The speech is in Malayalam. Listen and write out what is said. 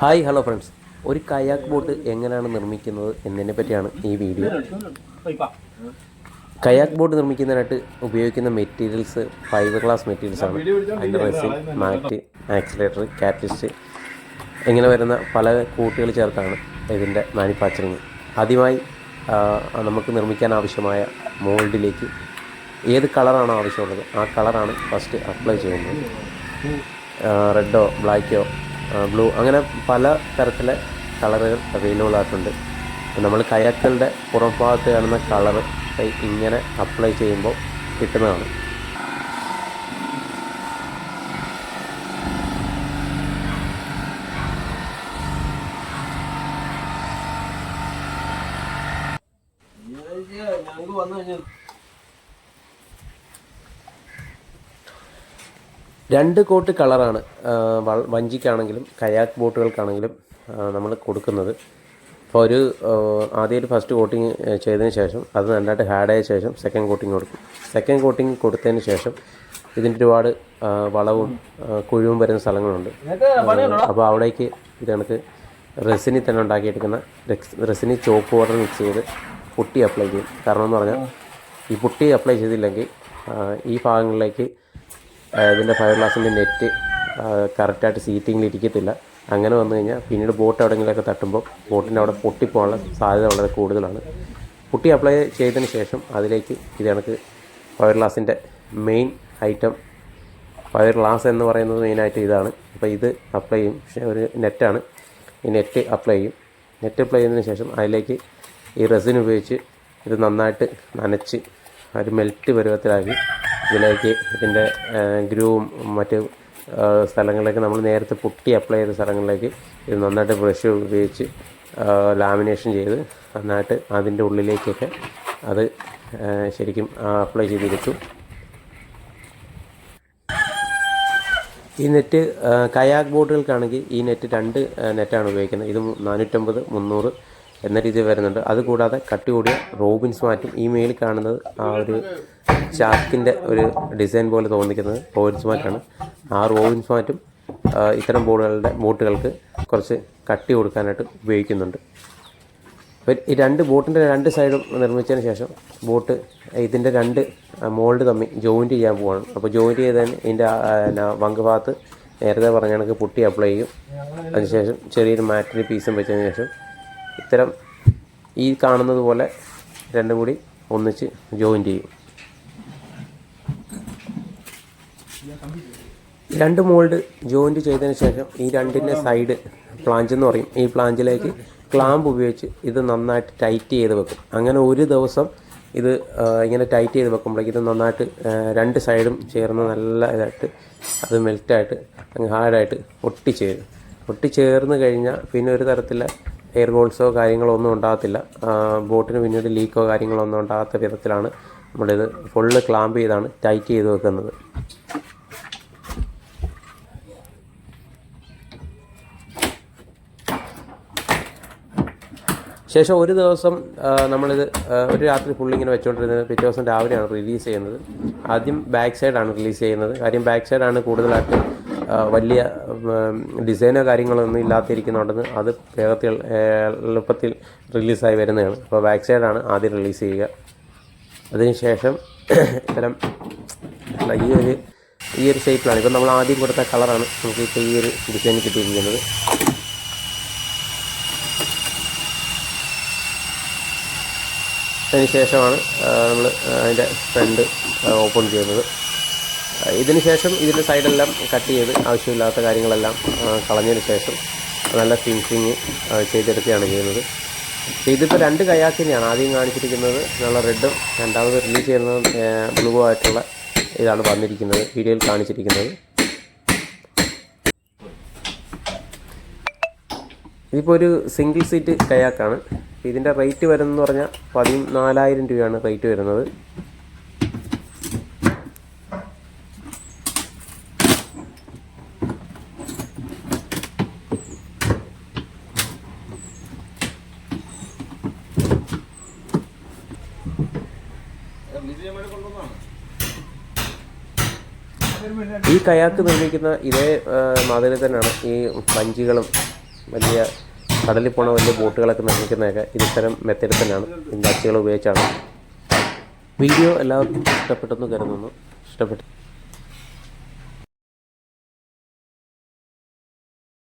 Hi hello friends. ഒരു കയാക്ക് ബോട്ട് എങ്ങനെയാണ് നിർമ്മിക്കുന്നത് എന്നതിനെ പറ്റിയാണ് ഈ വീഡിയോ. കയാക്ക് ബോട്ട് നിർമ്മിക്കുന്നതിനായിട്ട് ഉപയോഗിക്കുന്ന മെറ്റീരിയൽസ് ഫൈബർ ഗ്ലാസ് മെറ്റീരിയൽസ് ആണ്. അതിന്റെ റെസിൻ മാറ്റ് ആക്സിലേറ്റർ കാറ്റലിസ്റ്റ് ഇങ്ങനെ വരുന്ന പല കൂട്ടുകൾ ചേർത്താണ് ഇതിന്റെ മാനുഫാക്ചറിങ് ആദ്യമായി നമുക്ക് നിർമ്മിക്കാൻ ആവശ്യമായ മോൾഡിലേക്ക് ഏത് കളറാണോ ആവശ്യമുള്ളത് ആ കളറാണ് ഫസ്റ്റ് അപ്ലൈ ചെയ്യുന്നത്. റെഡോ ബ്ലാക്കോ ബ്ലൂ. അങ്ങനെ പല തരത്തിലെ കളറുകൾ അവൈലബിൾ ആയിട്ടുണ്ട്. നമ്മൾ കയക്കളുടെ പുറം ഭാഗത്ത് കാണുന്ന കളർ ഇങ്ങനെ അപ്ലൈ ചെയ്യുമ്പോൾ കിട്ടുന്നതാണ്. ഞങ്ങൾക്ക് വന്നു കഴിഞ്ഞാൽ രണ്ട് കോട്ട് കളറാണ് വഞ്ചിക്കാണെങ്കിലും കയാക്ക് ബോട്ടുകൾക്കാണെങ്കിലും നമ്മൾ കൊടുക്കുന്നത്. അപ്പോൾ ഒരു ആദ്യം ഒരു ഫസ്റ്റ് കോട്ടിങ് ചെയ്തതിന് ശേഷം അത് നന്നായിട്ട് ഹാഡായ ശേഷം സെക്കൻഡ് കോട്ടിങ് കൊടുക്കും. സെക്കൻഡ് കോട്ടിങ് കൊടുത്തതിന് ശേഷം ഇതിന്റെ ഒരുപാട് വളവും കുഴിവും വരുന്ന സ്ഥലങ്ങളുണ്ട്. അപ്പോൾ അവിടേക്ക് ഇത് കണക്ക് റെസിനി തന്നെ ഉണ്ടാക്കിയെടുക്കുന്ന റെസിനി ചോപ്പ് വാട്ടർ മിക്സ് ചെയ്ത് പുട്ടി അപ്ലൈ ചെയ്യും. കാരണം എന്ന് പറഞ്ഞാൽ ഈ പുട്ടി അപ്ലൈ ചെയ്തില്ലെങ്കിൽ ഈ ഭാഗങ്ങളിലേക്ക് ഇതിന്റെ ഫയർ ഗ്ലാസിന്റെ നെറ്റ് കറക്റ്റായിട്ട് സീറ്റിങ്ങിൽ ഇരിക്കത്തില്ല. അങ്ങനെ വന്നു കഴിഞ്ഞാൽ പിന്നീട് ബോട്ട് എവിടെയെങ്കിലുമൊക്കെ തട്ടുമ്പോൾ ബോട്ടിന്റെ അവിടെ പൊട്ടിപ്പോകാനുള്ള സാധ്യത വളരെ കൂടുതലാണ്. പൊട്ടി അപ്ലൈ ചെയ്തതിന് ശേഷം അതിലേക്ക് ഇത് കണക്ക് ഫയർ ഗ്ലാസിന്റെ മെയിൻ ഐറ്റം ഫയർ ഗ്ലാസ് എന്ന് പറയുന്നത് മെയിനായിട്ട് ഇതാണ്. അപ്പോൾ ഇത് അപ്ലൈ ചെയ്യും. പക്ഷേ ഒരു നെറ്റാണ് ഈ നെറ്റ് അപ്ലൈ ചെയ്യും. നെറ്റ് അപ്ലൈ ചെയ്തതിന് ശേഷം അതിലേക്ക് ഈ റെസിൻ ഉപയോഗിച്ച് ഇത് നന്നായിട്ട് നനച്ച് ഒരു മെൽറ്റ് പരുവത്തിലാക്കി ഇതിലേക്ക് ഇതിന്റെ ഗ്രൂവും മറ്റ് സ്ഥലങ്ങളിലേക്ക് നമ്മൾ നേരത്തെ പൊട്ടി അപ്ലൈ ചെയ്ത സ്ഥലങ്ങളിലേക്ക് ഇത് നന്നായിട്ട് ബ്രഷ് ഉപയോഗിച്ച് ലാമിനേഷൻ ചെയ്ത് നന്നായിട്ട് അതിന്റെ ഉള്ളിലേക്കൊക്കെ അത് ശരിക്കും അപ്ലൈ ചെയ്തെടുത്തു ഈ നെറ്റ് കയാക്ക് ബോട്ടുകൾക്കാണെങ്കിൽ ഈ നെറ്റ് രണ്ട് നെറ്റാണ് ഉപയോഗിക്കുന്നത്. ഇത് നാനൂറ്റമ്പത് മുന്നൂറ് എന്ന രീതിയിൽ വരുന്നുണ്ട്. അതുകൂടാതെ കട്ടി കൂടിയ റോബിൻസ് മാറ്റും ഈ മേളിൽ കാണുന്നത് ആ ഒരു ചാക്കിന്റെ ഒരു ഡിസൈൻ പോലെ തോന്നിക്കുന്നത് റോബിൻസ് മാറ്റാണ്. ആ റോബിൻസ് മാറ്റും. ഇത്തരം ബോർഡുകളുടെ ബോട്ടുകൾക്ക് കുറച്ച് കട്ടി കൊടുക്കാനായിട്ട് ഉപയോഗിക്കുന്നുണ്ട്. അപ്പോൾ ഈ രണ്ട് ബോട്ടിന്റെ രണ്ട് സൈഡും നിർമ്മിച്ചതിന് ശേഷം ബോട്ട് ഇതിന്റെ രണ്ട് മോൾഡ് തമ്മിൽ ജോയിന്റ് ചെയ്യാൻ പോവാണ്. അപ്പോൾ ജോയിന്റ് ചെയ്തതിന് ഇതിന്റെ ആ, വങ്ക് ഭാഗത്ത് നേരത്തെ പറഞ്ഞ കണക്ക് പുട്ടി അപ്ലൈ ചെയ്യും. അതിനുശേഷം ചെറിയൊരു മാറ്റിന് പീസും വെച്ചതിന് ശേഷം ഇത്തരം ഈ കാണുന്നത് പോലെ രണ്ടും കൂടി ഒന്നിച്ച് ജോയിൻ ചെയ്യും. രണ്ട് മോൾഡ് ജോയിന്റ് ചെയ്തതിന് ശേഷം ഈ രണ്ടിന്റെ സൈഡ് പ്ലാഞ്ച് എന്ന് പറയും. ഈ പ്ലാഞ്ചിലേക്ക് ക്ലാമ്പ് ഉപയോഗിച്ച് ഇത് നന്നായിട്ട് ടൈറ്റ് ചെയ്ത് വെക്കും. അങ്ങനെ ഒരു ദിവസം ഇത് ഇങ്ങനെ ടൈറ്റ് ചെയ്ത് വെക്കുമ്പോഴേക്കും ഇത് നന്നായിട്ട് രണ്ട് സൈഡും ചേർന്ന് നല്ല ഇതായിട്ട് അത് മെൽറ്റായിട്ട് അങ്ങ് ഹാർഡായിട്ട് ഒട്ടിച്ചേരും. ഒട്ടിച്ചേർന്ന് കഴിഞ്ഞാൽ പിന്നെ ഒരു തരത്തിലെ എയർ ബോൾസോ കാര്യങ്ങളോ ഒന്നും ഉണ്ടാകത്തില്ല. ബോട്ടിന് പിന്നീട് ലീക്കോ കാര്യങ്ങളോ ഒന്നും ഉണ്ടാകാത്ത വിധത്തിലാണ് നമ്മളിത് ഫുള്ള് ക്ലാമ്പ് ചെയ്താണ് ടൈറ്റ് ചെയ്ത് വെക്കുന്നത്. ശേഷം ഒരു ദിവസം നമ്മളിത് ഒരു രാത്രി ഫുള്ള് ഇങ്ങനെ വെച്ചുകൊണ്ടിരുന്നത് പിറ്റേ ദിവസം രാവിലെയാണ് റിലീസ് ചെയ്യുന്നത്. ആദ്യം ബാക്ക് സൈഡാണ് റിലീസ് ചെയ്യുന്നത്. കാര്യം ബാക്ക് സൈഡാണ് കൂടുതലായിട്ട് വലിയ ഡിസൈനോ കാര്യങ്ങളോ ഒന്നും ഇല്ലാത്തിരിക്കുന്നുണ്ടെന്ന് അത് വേഗത്തിൽ എളുപ്പത്തിൽ റിലീസായി വരുന്നതാണ്. അപ്പോൾ ബാക്ക് സൈഡാണ് ആദ്യം റിലീസ് ചെയ്യുക. അതിനുശേഷം ഇത്തരം ഈ ഒരു ഈ ഒരു ഷേപ്പിലാണ് ഇപ്പം നമ്മൾ ആദ്യം കൊടുത്ത കളറാണ് നമുക്ക് ഇപ്പോൾ ഈ ഒരു ഡിസൈൻ കിട്ടിയിരിക്കുന്നത്. അതിന് ശേഷമാണ് നമ്മൾ അതിന്റെ ഫ്രണ്ട് ഓപ്പൺ ചെയ്യുന്നത്. ഇതിന് ശേഷം ഇതിന്റെ സൈഡെല്ലാം കട്ട് ചെയ്ത് ആവശ്യമില്ലാത്ത കാര്യങ്ങളെല്ലാം കളഞ്ഞതിന് ശേഷം നല്ല ഫിനിഷിങ് ചെയ്തെടുക്കുകയാണ് ചെയ്യുന്നത്. ഇതിപ്പോൾ രണ്ട് കയാക്കിനെയാണ് ആദ്യം കാണിച്ചിരിക്കുന്നത് നല്ല റെഡും രണ്ടാമത് റിലീസ് ചെയ്യുന്നത് ബ്ലൂ ആയിട്ടുള്ള ഇതാണ് വന്നിരിക്കുന്നത്. വീഡിയോയിൽ കാണിച്ചിരിക്കുന്നത്. ഇതിപ്പോൾ ഒരു സിംഗിൾ സീറ്റ് കയാക്കാണ്. ഇതിന്റെ റേറ്റ് വരുന്നതെന്ന് പറഞ്ഞാൽ പതിനാലായിരം രൂപയാണ് റേറ്റ് വരുന്നത്. ഈ കയാക്ക് നിർമ്മിക്കുന്ന ഇതേ മാതിരി തന്നെയാണ് ഈ വഞ്ചികളും വലിയ കടലിൽ പോണ വലിയ ബോട്ടുകളൊക്കെ നിർമ്മിക്കുന്നതൊക്കെ ഇത്തരം മെത്തേഡ് തന്നെയാണ്. ഇൻഡസ്ട്രികൾ ഉപയോഗിച്ചാണ്. വീഡിയോ എല്ലാവർക്കും ഇഷ്ടപ്പെട്ടെന്ന് കരുതുന്നു. ഇഷ്ടപ്പെട്ടു